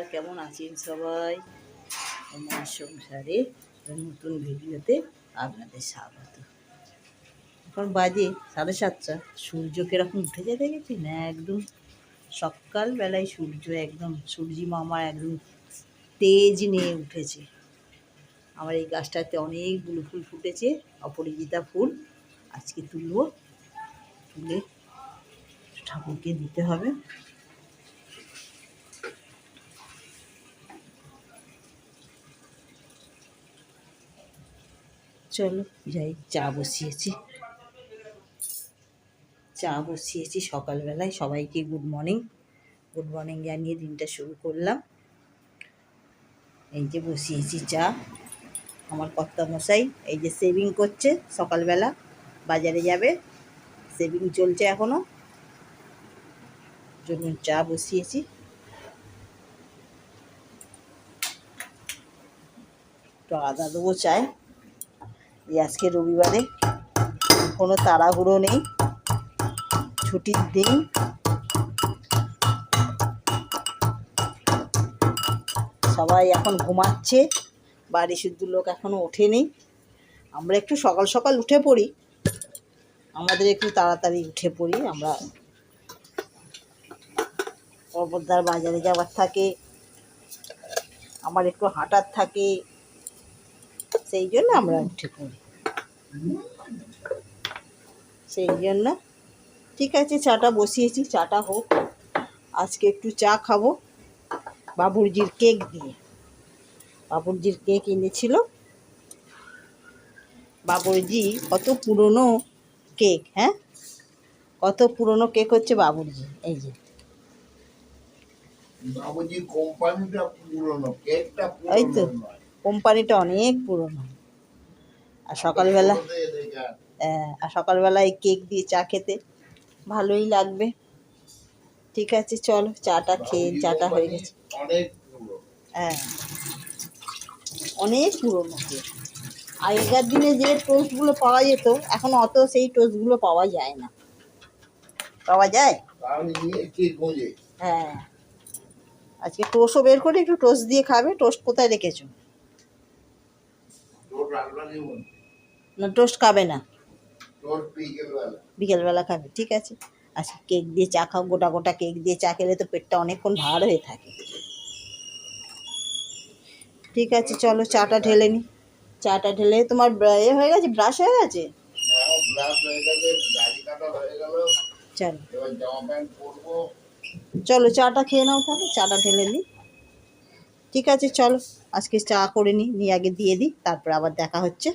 নমস্কার কেমন আছেন সবাই? আমার সংসারে নতুন ভিডিওতে আপনাদের স্বাগত। এখন বাজে সাড়ে সাতটা, সূর্য কীরকম উঠেছে দেখেছি না, একদম সকালবেলায় সূর্য একদম, সূর্যি মামা একদম তেজ নিয়ে উঠেছে। আমার এই গাছটাতে অনেকগুলো ফুল ফুটেছে অপরাজিতা ফুল। আজকে তুলবো, তুলে ঠাকুরকে দিতে হবে। চলো, যাই, চা বসিয়েছি। চা বসিয়েছি সকালবেলায়, সবাইকে গুড মর্নিং গুড মর্নিং জানিয়ে দিনটা শুরু করলাম। এই যে বসিয়েছি চা। আমার কর্তামশাই এই যে সেভিং করছে সকালবেলা, বাজারে যাবে। সেভিং চলছে এখনও জন্য চা বসিয়েছি। একটু আদা দেবো চায়। এই আজকে রবিবারে কোনো তাড়াহুড়ো নেই। ছুটির দিন। সবাই এখন ঘুমাচ্ছে। বাড়ি শুদ্ধ লোক এখনও ওঠেনি। আমরা একটু সকাল সকাল উঠে পড়ি। আমাদের একটু তাড়াতাড়ি উঠে পড়ি। আমরা পর্বতদার বাজারে যাওয়ার থাকে। আমার একটু হাঁটার থাকে। সেই জন্য আমরা উঠে পড়ি সেই জন্য। ঠিক আছে চাটা বসিয়েছি চাটা হোক। আজকে একটু চা খাব বাবুরজির কেক দিয়ে। বাবুরজির কেক এনেছিল। বাবুরজি কত পুরনো কেক হ্যাঁ? কত পুরনো কেক হচ্ছে বাবুরজি এই যে। বাবুজি কোম্পানিটা পুরনো কেকটা এই তো। কোম্পানিটা অনেক পুরনো। আর সকালবেলা হ্যাঁ, আর সকালবেলা এই কেক দিয়ে চা খেতে ভালোই লাগবে। ঠিক আছে চলো চাটা খেয়ে চাটা হয়ে গেছে। হ্যাঁ অনেক পুরনো। কেক আগেকার দিনে যে টোস্টগুলো পাওয়া যেত এখন অত সেই টোস্টগুলো পাওয়া যায় না। পাওয়া যায়? হ্যাঁ আজকে টোস্টও বের করে একটু টোস্ট দিয়ে খাবে। টোস্ট কোথায় রেখেছো? না টোস্ট খাবে না। বিকেলবেলা। খাবে ঠিক আছে। আচ্ছা কেক দিয়ে চা খাও গোটা গোটা কেক দিয়ে চা খেলে তো পেটটা অনেকক্ষণ ভার হয়ে থাকে। ঠিক আছে চলো চাটা ঢেলে নি। চাটা ঢেলে তোমার এ হয়ে গেছে ব্রাশ হয়ে গেছে? হ্যাঁ চলো। চলো চাটা খেয়ে নাও তাহলে চাটা ঢেলে নিই ঠিক আছে চলো। আজকে চা করে নিই নিয়ে আগে দিয়ে দিই তারপর আবার দেখা হচ্ছে।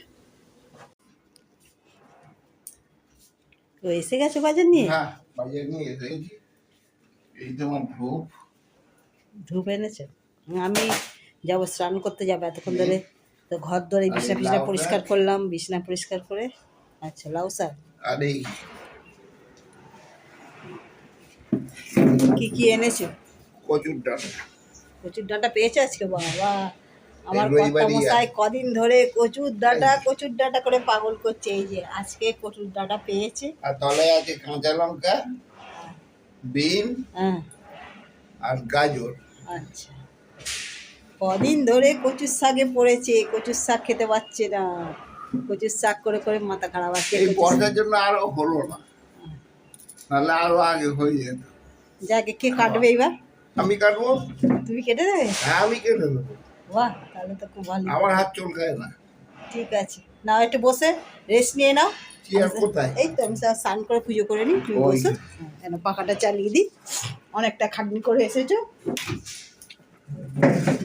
তো এসে গেছো বাজার নিয়ে? হ্যাঁ ধূপ। এনেছে? আমি যাব স্নান করতে যাব এতক্ষণ ধরে। তো ঘর ধরে বিছনা ফিছনা পরিষ্কার করলাম বিছনা পরিষ্কার করে। আচ্ছা লাউ স্যার। আর। কি কি এনেছো? কচুর ডাটা কচুর ডাঁটা পেয়েছে আজকে বাবা। আমার মশাই কদিন ধরে কচুর ডাঁটা কচুর ডাঁটা করে পাগল করছে এই যে আজকে কচুর ডাঁটা পেয়েছে। আর তলায় আছে কাঁচা লঙ্কা বিন হ্যাঁ। আর গাজর। আচ্ছা। কদিন ধরে কচুর শাকে পড়েছে কচুর শাক খেতে পাচ্ছে না। কচুর শাক করে করে মাথা খারাপ আছে এই বর্ষার জন্য আরও হলো না। নাহলে আরও আগে হয়ে যেত। যাকে কে কাটবে এবার আমি কাটবো? তুমি কেটে দেবে? হ্যাঁ আমি কেটে দেবো বাহ তাহলে তো খুব ভালো। আমার হাত চলকায় না। ঠিক আছে। নাও একটু বসে রেস্ট নিয়ে নাও। এই তো আমি স্যার স্নান করে পুজো করে নিই তুমি। বসো। হ্যাঁ, কেন পাখাটা চালিয়ে দিই। অনেকটা খাটনি করে এসেছ।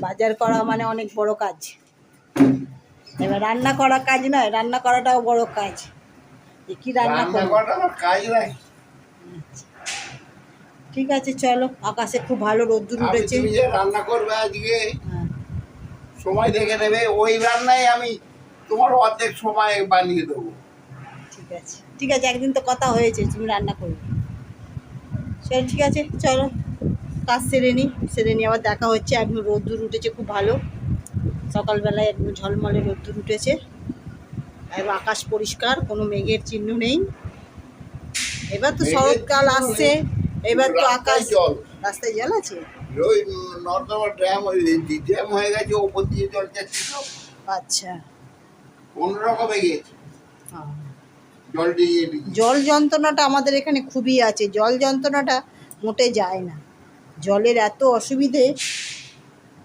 বাজার করা মানে অনেক বড় কাজ। এবার রান্না করা কাজ নয় রান্না করাটাও বড় কাজ। কি রান্না আমার কাজ নাই ঠিক আছে চলো আকাশে খুব ভালো রোদ্দুর উঠেছে। রান্না করবে আজকে হ্যাঁ, সময় দেখে নেবে ওই রান্নায় আমি তোমার অর্ধেক সময় বানিয়ে দেবো। ঠিক আছে ঠিক আছে একদিন তো কথা হয়েছে তুমি রান্না করবে। চলো ঠিক আছে চলো কাজ সেরে নিই সেরে নিয়ে আবার দেখা হচ্ছে একদম রোদ্দুর উঠেছে খুব ভালো। সকালবেলায় একদম ঝলমলে রোদ্দুর উঠেছে। এবার আকাশ পরিষ্কার কোনো মেঘের চিহ্ন নেই। এবার তো শরৎকাল আসছে। এবার তো আকাশ জল। রাস্তায় জল আছে? ওই নর্দমা ড্যাম ওই ড্যাম হয়ে গেছে ওপর দিয়ে জল যাচ্ছে তো আচ্ছা। কোন রকমে গিয়েছে। জল দিয়ে দিয়ে জল যন্ত্রণাটা আমাদের এখানে খুবই আছে। জল যন্ত্রণাটা মোটে যায় না। জলের এত অসুবিধে।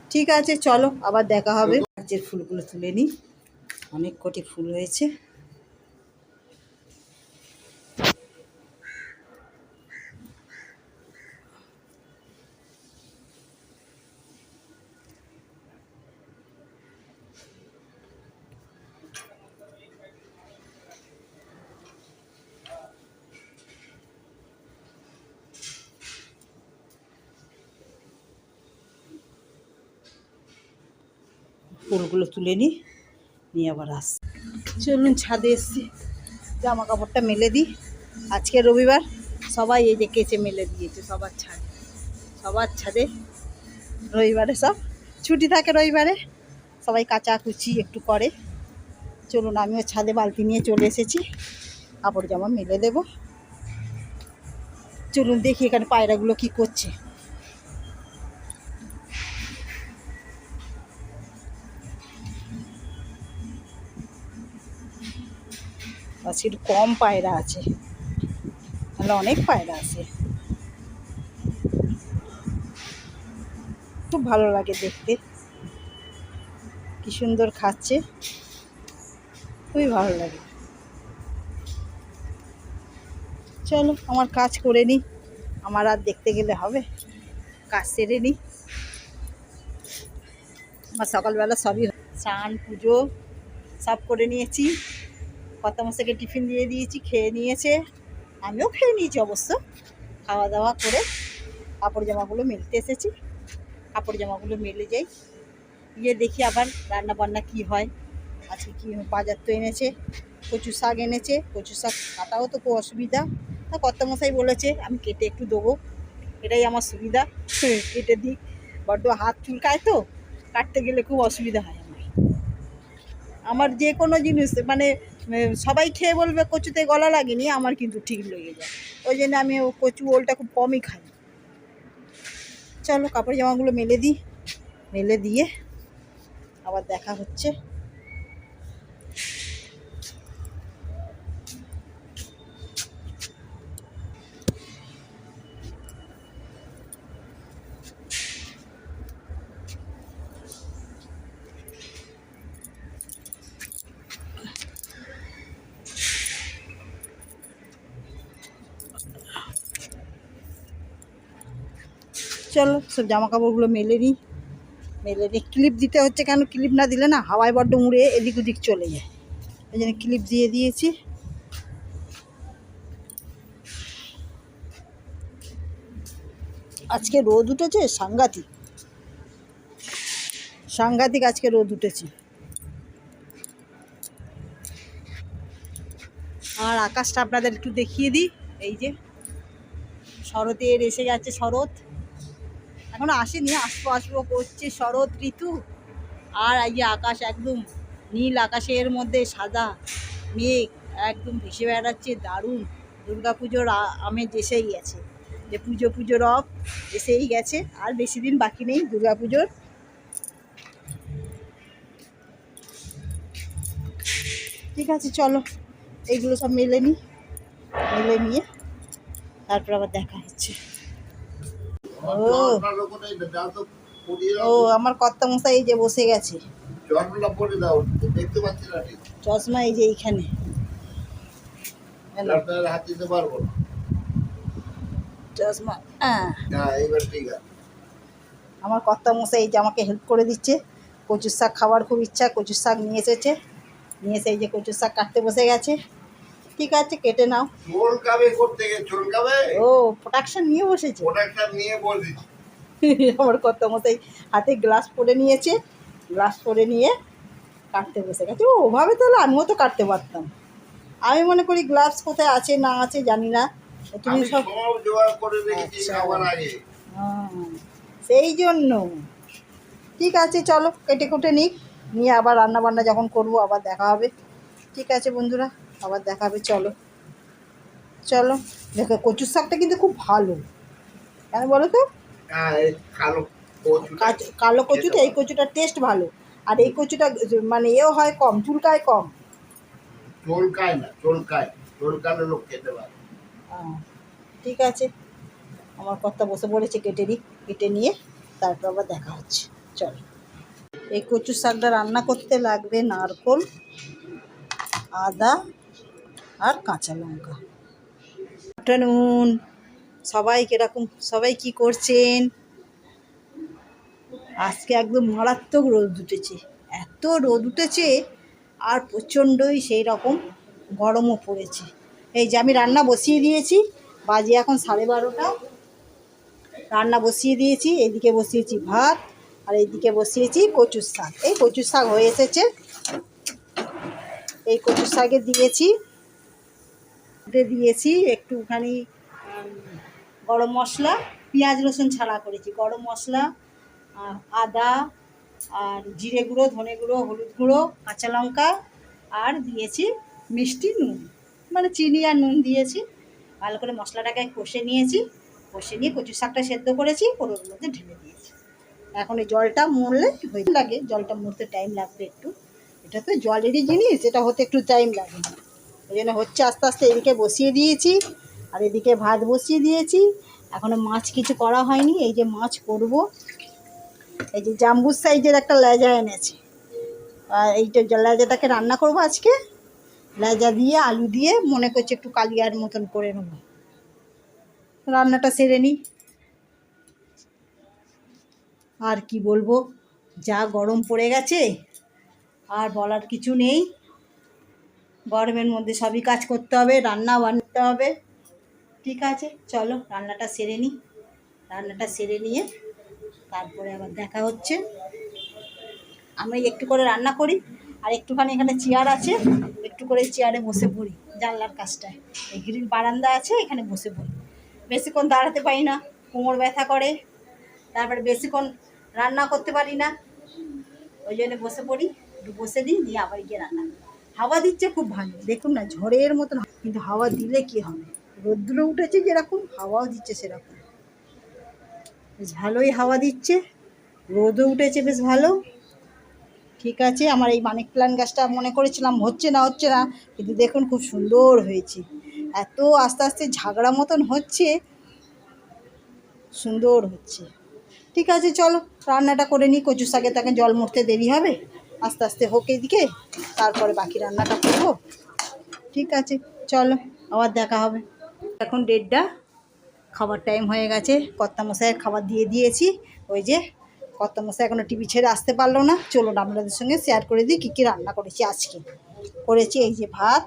ঠিক আছে চলো আবার দেখা হবে। যে ফুলগুলো তুলে নিই। অনেক কোটি ফুল হয়েছে। ফুলগুলো তুলে নিই নিয়ে আবার আস চলুন ছাদে এসছি জামা কাপড়টা মেলে দিই। আজকে রবিবার, সবাই এই যে কেচে মেলে দিয়েছে সবার ছাদে। সবার ছাদে রবিবারে সব, ছুটি থাকে রবিবারে, সবাই কাচাকুচি একটু করে। চলুন আমিও ছাদে বালতি নিয়ে চলে এসেছি, কাপড় জামা মেলে দেবো। চলুন দেখি এখানে পায়রাগুলো কি করছে। আজকে একটু কম পায়রা আছে। তাহলে অনেক পায়রা আছে। খুব ভালো লাগে দেখতে। কি সুন্দর খাচ্ছে। খুবই ভালো লাগে। চলো, আমার কাজ করে নিই আমার আর দেখতে গেলে হবে। কাজ সেরে নিই আমার সকালবেলা সবই। স্নান, পুজো সব করে নিয়েছি। মশাকে টিফিন দিয়ে দিয়েছি, খেয়ে নিয়েছে। আমিও খেয়ে নিয়েছি অবশ্য। খাওয়া দাওয়া করে কাপড় জামাগুলো মেলতে এসেছি। কাপড় জামাগুলো মেলে যাই। গিয়ে দেখি আবার রান্না বান্না কি হয়। আজকে কি বাজার তো এনেছে, কচু শাক এনেছে, কচু শাক কাটাও তো খুব অসুবিধা। তা কর্তা মশাই বলেছে, আমি কেটে একটু দেবো। এটাই আমার সুবিধা, কেটে দিই। বড্ড হাত চুলকায় তো, কাটতে গেলে খুব অসুবিধা হয় আমার। আমার যে কোনো জিনিস মানে সবাই খেয়ে বলবে কচুতে গলা লাগেনি, আমার কিন্তু ঠিক লেগে যায়। ওই জন্য আমি ও কচু ওলটা খুব কমই খাই। চলো কাপড় জামাগুলো মেলে দিই, মেলে দিয়ে আবার দেখা হচ্ছে। চলো, সব জামা কাপড়গুলো মেলে নিই মেলে নিই ক্লিপ দিতে হচ্ছে কেন? ক্লিপ না দিলে না হাওয়ায় বড্ড উড়ে এদিক ওদিক চলে যায়। ওই জন্য ক্লিপ দিয়ে দিয়েছি। আজকে রোদ উঠেছে? সাংঘাতিক। সাংঘাতিক আজকে রোদ উঠেছে। আর আকাশটা আপনাদের একটু দেখিয়ে দিই। এই যে শরতের এসে যাচ্ছে শরৎ। এখনও আসেনি, আসব আসব করছে শরৎ ঋতু। আর এই যে আকাশ একদম নীল আকাশের মধ্যে সাদা মেঘ একদম ভেসে বেড়াচ্ছে, দারুণ। পুজোর আমেজ এসেই গেছে। যে পুজো পুজো রব এসেই গেছে, আর বেশি দিন বাকি নেই পুজোর। ঠিক আছে, চলো। এইগুলো সব মেলে নিই মেলে নিয়ে তারপর আবার দেখা হচ্ছে। ও। আমার কর্তা মশাই এই যে বসে গেছে। চশমা এই যে এইখানে। চশমা হ্যাঁ। আমার কর্তা মশাই এই যে আমাকে হেল্প করে দিচ্ছে। কচুর শাক খাওয়ার খুব ইচ্ছা কচুর শাক নিয়ে এসেছে। নিয়ে এসে এই যে কচুর শাক কাটতে বসে গেছে। ঠিক আছে কেটে নাও। চুলকাবে করতে গিয়ে চুলকাবে? ও প্রোডাকশন নিয়ে বসেছে? প্রোডাক্টটা নিয়ে বলছি আমার কর্তা মশাই হাতে গ্লাস পরে নিয়েছে গ্লাস পরে নিয়ে কাটতে বসে গেছে। ও ওভাবে তাহলে আমিও তো কাটতে পারতাম। আমি মনে করি গ্লাভস কোথায় আছে না আছে জানি না। তুমি সব আচ্ছা। হ্যাঁ, সেই জন্য। ঠিক আছে চলো কেটে কুটে নিই। নিয়ে আবার রান্না বান্না যখন করব আবার দেখা হবে। ঠিক আছে বন্ধুরা। আবার দেখাবে চলো। চলো দেখো কচুর শাকটা কিন্তু খুব ভালো। কেন বলো তো? কালো কচুটা কাজ- কালো কচুটা এই কচুটার টেস্ট ভালো। আর এই কচুটা মানে এও হয় কম চুলকায় কম। চলকায় না চলকায়। চলকালে লোক খেতে পারে। ঠিক আছে। আমার কর্তা বসে পড়েছে কেটে নিই কেটে নিয়ে তারপর আবার দেখা হচ্ছে। চল। এই কচু শাকটা রান্না করতে লাগবে নারকোল আদা আর কাঁচা লঙ্কা। আফটারনুন। সবাই কীরকম সবাই কি করছেন? আজকে একদম মারাত্মক রোদ উঠেছে। এত রোদ উঠেছে আর প্রচণ্ডই সেই রকম গরমও পড়েছে। এই যে আমি রান্না বসিয়ে দিয়েছি, বাজে এখন সাড়ে বারোটা। রান্না বসিয়ে দিয়েছি, এদিকে বসিয়েছি ভাত আর এইদিকে বসিয়েছি কচুর শাক। এই কচুর শাক হয়ে এসেছে। এই কচুর শাকে দিয়েছি। দিয়েছি, একটুখানি গরম মশলা, পেঁয়াজ, রসুন ছাড়া করেছি। গরম মশলা আদা, আর জিরে গুঁড়ো, ধনে গুঁড়ো, হলুদ গুঁড়ো, কাঁচা লঙ্কা, আর দিয়েছি মিষ্টি নুন। মানে চিনি আর নুন দিয়েছি। ভালো করে মশলাটাকে কষে নিয়েছি। কষে নিয়ে কচু শাকটা সেদ্ধ করেছি ওর মধ্যে ঢেলে দিয়েছি। এখন এই জলটা মরলে হয়ে লাগে। জলটা মরতে টাইম লাগবে একটু। এটা তো জলেরই জিনিস এটা হতে একটু টাইম লাগে। ওই জন্য হচ্ছে আস্তে আস্তে এদিকে বসিয়ে দিয়েছি, আর এদিকে ভাত বসিয়ে দিয়েছি। এখনও মাছ কিছু করা হয়নি, এই যে মাছ করব। এই যে জাম্বুর সাইজের একটা লেজা এনেছে। আর এইটা যে লেজাটাকে রান্না করব আজকে। লেজা দিয়ে আলু দিয়ে, মনে করছে একটু কালিয়ার মতন করে নেব। রান্নাটা সেরে নিই। আর কি বলব, যা গরম পড়ে গেছে, আর বলার কিছু নেই। গরমের মধ্যে সবই কাজ করতে হবে, রান্না বানাতে হবে। ঠিক আছে, চলো রান্নাটা সেরে নিই রান্নাটা সেরে নিয়ে তারপরে আবার দেখা হচ্ছে। আমি একটু করে রান্না করি, আর একটুখানি এখানে চেয়ার আছে, একটু করে চেয়ারে বসে পড়ি, জানলার কাজটায় এই গ্রিল বারান্দা আছে, এখানে বসে পড়ি। বেশিক্ষণ দাঁড়াতে পারি না, কোমর ব্যথা করে। তারপরে বেশিক্ষণ রান্না করতে পারি না, ওই জন্য বসে পড়ি, একটু বসে দিই, দিয়ে আবার গিয়ে রান্না করি। হাওয়া দিচ্ছে খুব ভালো। দেখুন না, ঝড়ের মতন কিন্তু হাওয়া দিলে কি হবে? রোদ্দুরে উঠেছে যেরকম, হাওয়াও দিচ্ছে সেরকম। বেশ ভালোই হাওয়া দিচ্ছে, রোদও উঠেছে বেশ ভালো। ঠিক আছে, আমার এই মানিক প্লান গাছটা মনে করেছিলাম হচ্ছে না হচ্ছে না, কিন্তু দেখুন খুব সুন্দর হয়েছে। এত আস্তে আস্তে ঝাগড়া মতন হচ্ছে, সুন্দর হচ্ছে। ঠিক আছে, চলো, রান্নাটা করে নিই কচু শাকে তাকে জল মরতে দেরি হবে? আস্তে আস্তে হোক এদিকে তারপরে বাকি রান্নাটা করব। ঠিক আছে, চলো, আবার দেখা হবে। এখন ডেটটা খাবার টাইম হয়ে গেছে। কর্তামশাইয়ের খাবার দিয়ে দিয়েছি। ওই যে, কর্তামশাই এখনও টিভি ছেড়ে আসতে পারল না। চলুন, আপনাদের সঙ্গে শেয়ার করে দিই কী কী রান্না করেছি আজকে। করেছি এই যে ভাত,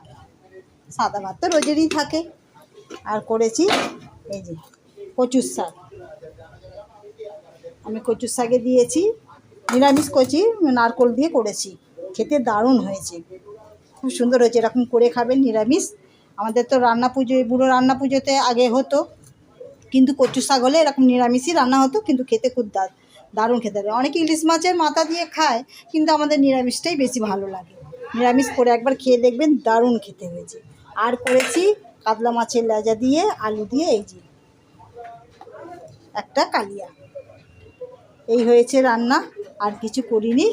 সাদা ভাত তো রোজেরই থাকে। আর করেছি এই যে কচুর শাক। আমি কচুর শাকে দিয়েছি। নিরামিষ কচি, নারকোল দিয়ে করেছি। খেতে দারুণ হয়েছে। খুব সুন্দর হয়েছে, এরকম করে খাবেন নিরামিষ। আমাদের তো রান্না পুজো বুড়ো রান্না পুজোতে আগে হতো। কিন্তু কচু শাক হলে এরকম নিরামিষই রান্না হতো, কিন্তু খেতে খুব দারুণ খেতে লাগে অনেকে ইলিশ মাছের মাথা দিয়ে খায়, কিন্তু আমাদের নিরামিষটাই বেশি ভালো লাগে। নিরামিষ করে একবার খেয়ে দেখবেন দারুণ খেতে হয়েছে। আর করেছি কাতলা মাছের লেজা দিয়ে, আলু দিয়ে, এই যে একটা কালিয়া। এই হয়েছে রান্না। আর কিছু করিনি।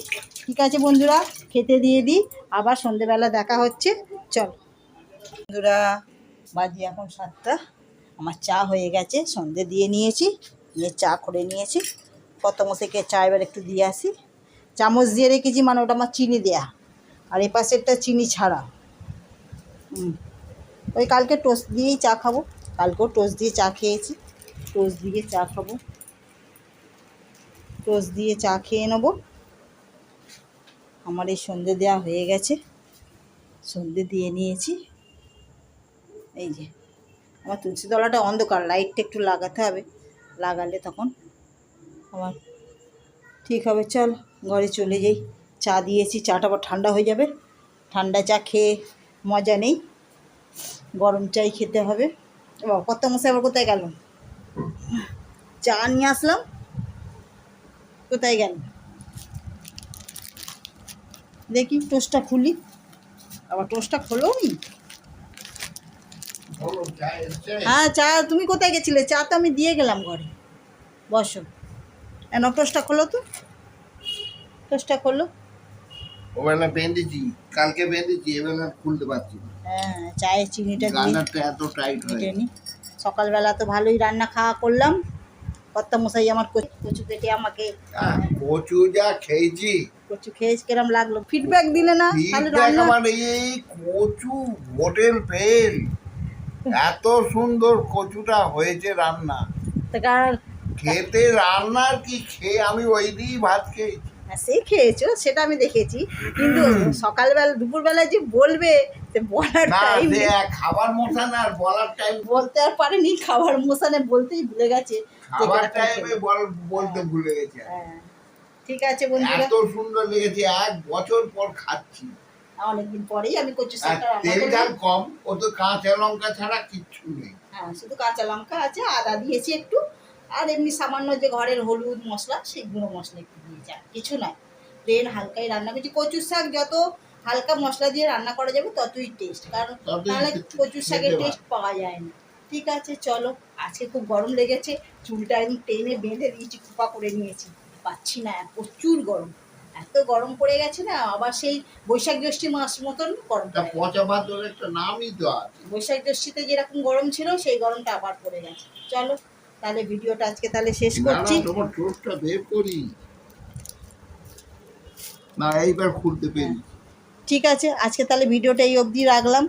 ঠিক আছে বন্ধুরা, খেতে দিয়ে দিই। আবার সন্ধেবেলা দেখা হচ্ছে। চল। বন্ধুরা, বাজি এখন সাতটা। আমার চা হয়ে গেছে, সন্ধে দিয়ে নিয়েছি নিয়ে চা করে নিয়েছি। কত থেকে চা এবার একটু দিয়ে আসি। চামচ দিয়ে রেখেছি মানে ওটা আমার চিনি দেয়া। আর এ পাশেরটা চিনি ছাড়া। ওই কালকে টোস্ট দিয়েই চা খাব। কালকেও টোস্ট দিয়ে চা খেয়েছি। টোস্ট দিয়ে চা খাব। টোস্ট দিয়ে চা খেয়ে নেব। আমার এই সন্ধে দেওয়া হয়ে গেছে। সন্ধে দিয়ে নিয়েছি। এই যে, আমার তুলসী তলাটা অন্ধকার, লাইটটা একটু লাগাতে হবে। লাগালে তখন আমার ঠিক হবে। চল, ঘরে চলে যাই। চা দিয়েছি, চাটা আবার ঠান্ডা হয়ে যাবে। ঠান্ডা চা খেয়ে মজা নেই। গরম চাই খেতে হবে। কত মশাই আবার কোথায় গেল? চা নিয়ে আসলাম। কোথায় গেল? দেখি টোস্টটা খুলি। আবার টোস্টটা খোলো হ্যাঁ চা তুমি কোথায় গেছিলে? চা তো আমি দিয়ে গেলাম ঘরে। বসো। এন টোস্টটা খোলো তো। টোস্টটা খোলো। ওবেলা বেঁধেছি কালকে বেঁধেছি এবেলা খুলতে পারছি হ্যাঁ চায়ের চিনিটা এত টাইট হয়ে সকালবেলা তো ভালোই রান্না খাওয়া করলাম। কর্তা মশাই আমার কচু কেটে আমাকে কচু যা খেয়েছি। কচু খেয়ে কিরম লাগল? ফিডব্যাক দিলে না তাহলে feedback এই কচু হোটেল ফেল এত সুন্দর কচুটা হয়েছে রান্না। খেতে রান্নার কি খেয়ে আমি ওই দিয়েই ভাত খেয়েছি। হ্যাঁ, সে খেয়েছো সেটা আমি দেখেছি। কিন্তু সকালবেলা দুপুরবেলা যে বলবে সে বলার টাইম খাবার মশা না আর বলার টাইম বলতে আর পারেনি খাবার মোসানে বলতেই ভুলে গেছে। টাইমে বলতে ভুলে গেছে হ্যাঁ। ঠিক আছে বন্ধুরা। এত সুন্দর লেগেছে এক বছর পর খাচ্ছি। অনেকদিন পরেই আমি কচু আর শাকটা তেল ঝাল কম ও তো কাঁচা লঙ্কা ছাড়া কিচ্ছু নেই। হ্যাঁ শুধু কাঁচা লঙ্কা আছে আদা দিয়েছি একটু। আর এমনি সামান্য যে ঘরের হলুদ মশলা সেই গুঁড়ো মশলা একটু দিয়েছি আর কিছু নয় প্লেন হালকাই রান্না করছি। কচুর শাক যত হালকা মশলা দিয়ে রান্না করা যাবে ততই টেস্ট কারণ খেতে- কচুর শাকের টেস্ট পাওয়া যায় না। ঠিক আছে চলো। আজকে খুব গরম লেগেছে। চুলটা একদম টেনে বেঁধে দিয়েছি কুপা করে নিয়েছি। পাচ্ছি না প্রচুর গরম। এত গরম পড়ে গেছে না আবার সেই বৈশাখ জ্যৈষ্ঠী মাস মতন গরম তা পড়ে গেছে। পচা ভাতের একটা নামই তো আছে। বৈশাখ জ্যৈষ্ঠীতে যেরকম গরম ছিল সেই গরমটা আবার পড়ে গেছে। চলো তাহলে ভিডিওটা আজকে তাহলে শেষ করছি। তোমার টোস্টটা বের করি। না এইবার খুলতে পেরি ঠিক আছে আজকে তাহলে ভিডিওটা এই অবধি রাখলাম।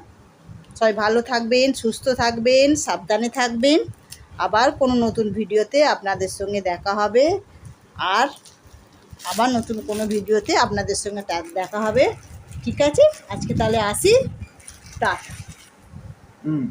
সবাই ভালো থাকবেন, সুস্থ থাকবেন, সাবধানে থাকবেন। আবার কোনো নতুন ভিডিওতে আপনাদের সঙ্গে দেখা হবে। আর আবার নতুন কোনো ভিডিওতে আপনাদের সঙ্গে দেখা হবে। ঠিক আছে? আজকে তাহলে আসি। টাটা। হুম।